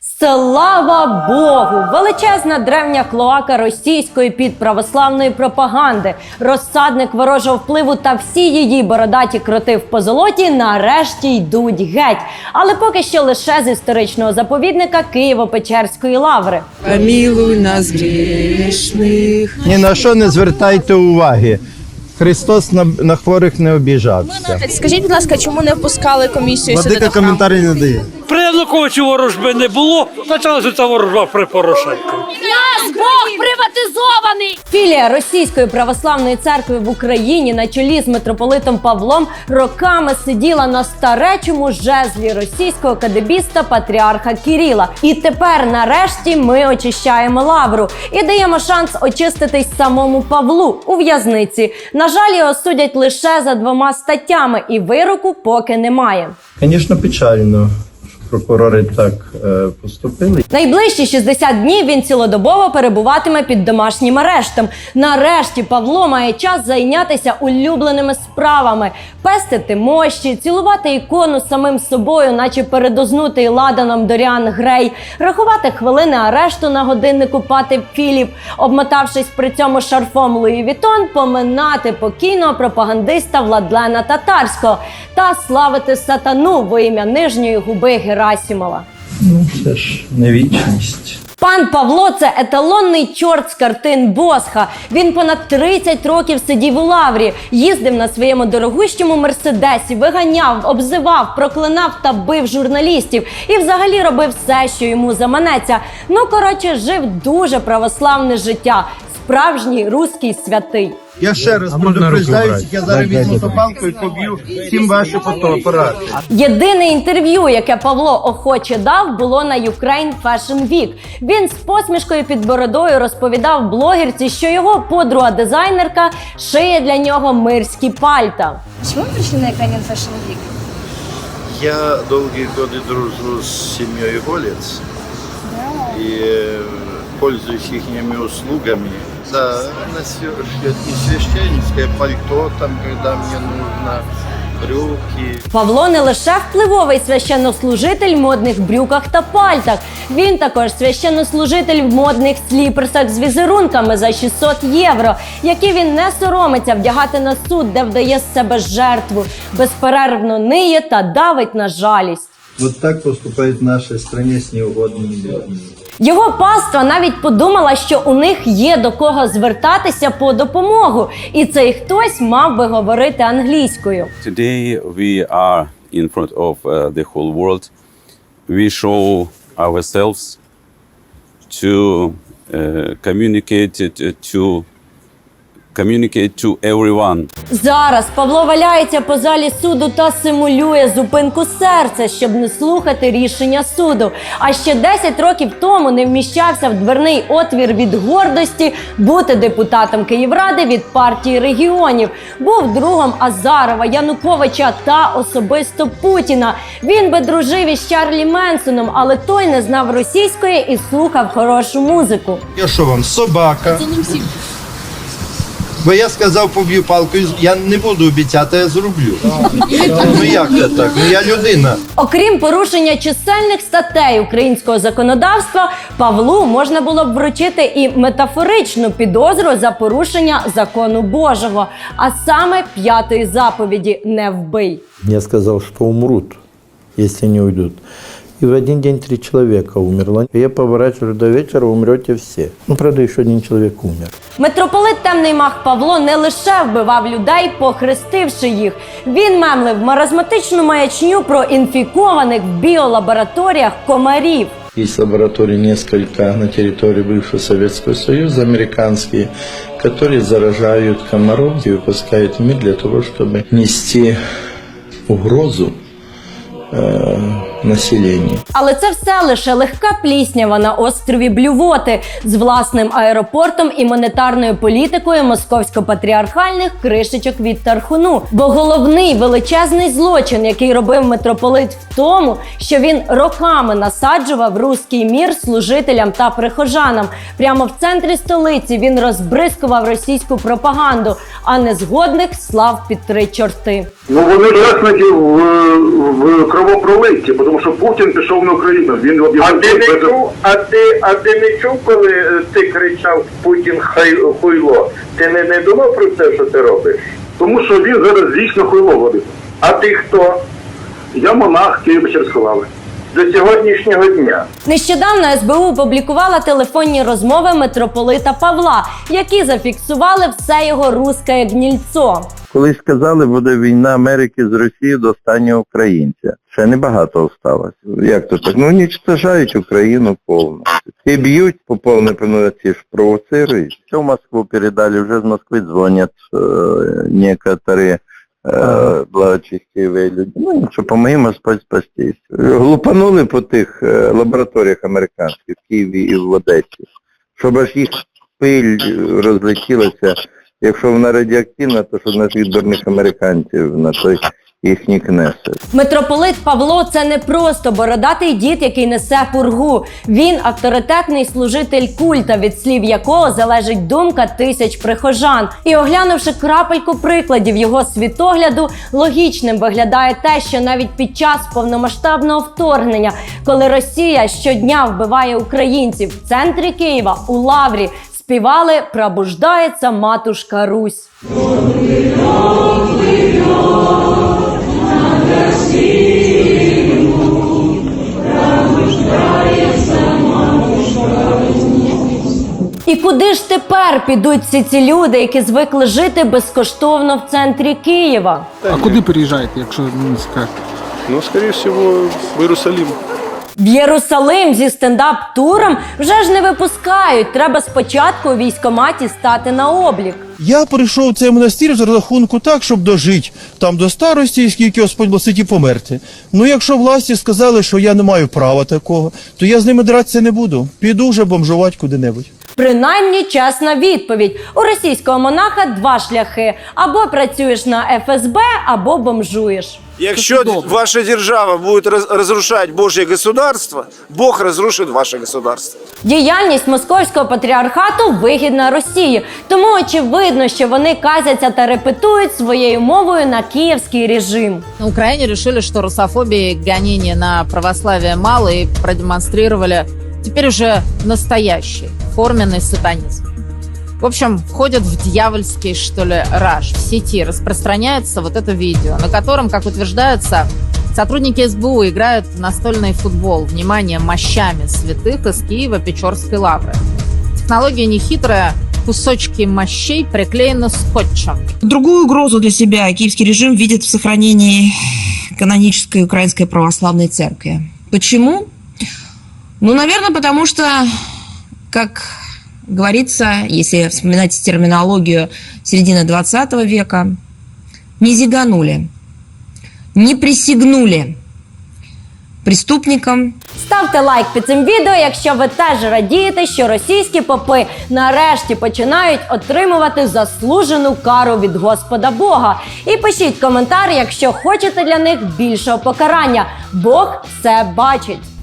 Слава Богу! Величезна древня клоака російської підправославної пропаганди, розсадник ворожого впливу та всі її бородаті кроти в позолоті нарешті йдуть геть. Але поки що лише з історичного заповідника Києво-Печерської лаври. Помилуй нас грішних. Ні на що не звертайте уваги. Христос на, на хворих не обіжався. Скажіть, будь ласка, чому не впускали комісію сюди Владика до храму? коментарі не дає. При Януковичі ворожби не було, почалася ця ворожба при Порошенку. Нас Бог приватизований! Філія Російської православної церкви в Україні на чолі з митрополитом Павлом роками сиділа на старечому жезлі російського кадебіста патріарха Кіріла. І тепер, нарешті, ми очищаємо лавру і даємо шанс очиститись самому Павлу у в'язниці. На жаль, його судять лише за двома статтями, і вироку поки немає. Звісно, печально, прокурори так е, поступили. Найближчі 60 днів він цілодобово перебуватиме під домашнім арештом. Нарешті Павло має час зайнятися улюбленими справами: пестити мощі, цілувати ікону самим собою, наче передознутий ладаном Доріан Грей, рахувати хвилини арешту на годиннику Пати Філіп, обмотавшись при цьому шарфом Луї Вітон, поминати покійного пропагандиста Владлена Татарського та славити сатану во ім'я нижньої губи Герасімова. Ну, це ж не вічність. Пан Павло це еталонний чорт з картин Босха. Він понад 30 років сидів у лаврі, їздив на своєму дорогущому мерседесі, виганяв, обзивав, проклинав та бив журналістів і взагалі робив все, що йому заманеться. Ну коротше, жив дуже православне життя. Справжній руський святий. Я ще раз предупреждаюсь, я зараз візьму топалку і поб'ю всім ваші фотоапарати. Єдине інтерв'ю, яке Павло охоче дав, було на Ukraine Fashion Week. Він з посмішкою під бородою розповідав блогерці, що його подруга-дизайнерка шиє для нього мирські пальта. Чому ви прийшли на Ukrainian Fashion Week? Я долгие годы дружу с семьей Голец и э, пользуюсь их услугами. Да, она шьет и священническое пальто, там, когда мне нужно, брюки. Павло не лише впливовий священнослужитель в модних брюках та пальтах. Він також священнослужитель в модних сліперсах з візерунками за 600 євро, які він не соромиться вдягати на суд, де вдає з себе жертву, безперервно ниє та давить на жалість. Вот так поступають в нашій країні з неугодними людьми. Його паства навіть подумала, що у них є до кого звертатися по допомогу, і цей хтось мав би говорити англійською. Today we are in front of uh, the whole world. We show ourselves to uh, communicate to, to communicate to everyone. Зараз Павло валяється по залі суду та симулює зупинку серця, щоб не слухати рішення суду. А ще 10 років тому не вміщався в дверний отвір від гордості бути депутатом Київради від партії регіонів. Був другом Азарова, Януковича та особисто Путіна. Він би дружив із Чарлі Менсоном, але той не знав російської і слухав хорошу музику. Я що вам, собака? Бо я сказав, поб'ю палкою, я не буду обіцяти, я зроблю. Ну як це так? Ну я людина. Окрім порушення чисельних статей українського законодавства, Павлу можна було б вручити і метафоричну підозру за порушення закону Божого, а саме п'ятої заповіді не вбий. Я сказал, что умрут, если не уйдут. И в один день три человека умерло. Я поворачиваю до вечера, умрете все. Ну, правда, еще один человек умер. Митрополит Темний Мах Павло не лише вбивав людей, похрестивши їх. Він мемлив маразматичну маячню про інфікованих в біолабораторіях комарів. Есть лаборатории несколько на территории бывшего Советского Союза, американские, которые заражают комаров и выпускают в мир для того, чтобы нести угрозу э, населению. Але це все лише легка пліснява на острові Блювоти з власним аеропортом і монетарною політикою московсько-патріархальних кришечок від Тархуну. Бо головний величезний злочин, який робив митрополит в тому, що він роками насаджував руський мір служителям та прихожанам. Прямо в центрі столиці він розбризкував російську пропаганду, а незгодних слав під три чорти. Ну вони ляснуть в, в кровопролитті, тому що Путін пішов на Україну. Він об'явив. А ти не чув, а ти, а ти не чув, коли е, ти кричав Путін хай хуйло? Ти не, не думав про те, що ти робиш? Тому що він зараз дійсно хуйло водить. А ти хто? Я монах Києво-Печерської лави. До сьогоднішнього дня. Нещодавно СБУ опублікувала телефонні розмови митрополита Павла, які зафіксували все його русське гнільцо. Колись сказали, буде війна Америки з Росією до останнього українця. Ще небагато осталось. Як то так? Ну уничтожають Україну повністю. І б'ють по повній пановці ж провоцирують. Все в Москву передали, вже з Москви дзвонять е, некоторі благочестиві люди. Ну нічого, помоємо спать спастись. Глупанули по тих е, лабораторіях американських в Києві і в Одесі, щоб аж їх пиль розлетілася. Якщо вона радіоактивна, то що наших дурних американців на той їхній кнесет. Митрополит Павло це не просто бородатий дід, який несе пургу. Він авторитетний служитель культа, від слів якого залежить думка тисяч прихожан. І оглянувши крапельку прикладів його світогляду, логічним виглядає те, що навіть під час повномасштабного вторгнення, коли Росія щодня вбиває українців в центрі Києва у Лаврі. Співали Пробуждається матушка Русь. І куди ж тепер підуть всі ці люди, які звикли жити безкоштовно в центрі Києва? А куди переїжджаєте, якщо не скажете? Ну, скоріше всього, в Єрусалим. В Єрусалим зі стендап-туром вже ж не випускають. Треба спочатку у військкоматі стати на облік. Я прийшов в цей монастир з рахунку так, щоб дожити там до старості, і скільки Господь благословить і померти. Ну якщо власті сказали, що я не маю права такого, то я з ними дратися не буду. Піду вже бомжувати куди-небудь. Принаймні чесна відповідь. У російського монаха два шляхи: або працюєш на ФСБ, або бомжуєш. Якщо ваша держава буде розрушати Боже государство, Бог розрушить ваше государство. Діяльність московського патріархату вигідна Росії, тому очевидно, що вони казяться та репетують своєю мовою на київський режим. На Украине решили, что русофобии и на православие мало и продемонстрировали теперь уже настоящий форменный сатанизм. В общем, входят в дьявольский, что ли, раж. В сети распространяется вот это видео, на котором, как утверждается, сотрудники СБУ играют в настольный футбол, внимание, мощами святых из Киева-Печорской лавры. Технология нехитрая, кусочки мощей приклеены скотчем. Другую угрозу для себя киевский режим видит в сохранении канонической украинской православной церкви. Почему? Ну, наверное, потому что, как говорится, если вспоминать терминологию середины 20 века, не зиганули, не присягнули преступникам Ставте лайк під цим відео, якщо ви теж радієте, що російські попи нарешті починають отримувати заслужену кару від Господа Бога. І пишіть коментар, якщо хочете для них більшого покарання. Бог все бачить.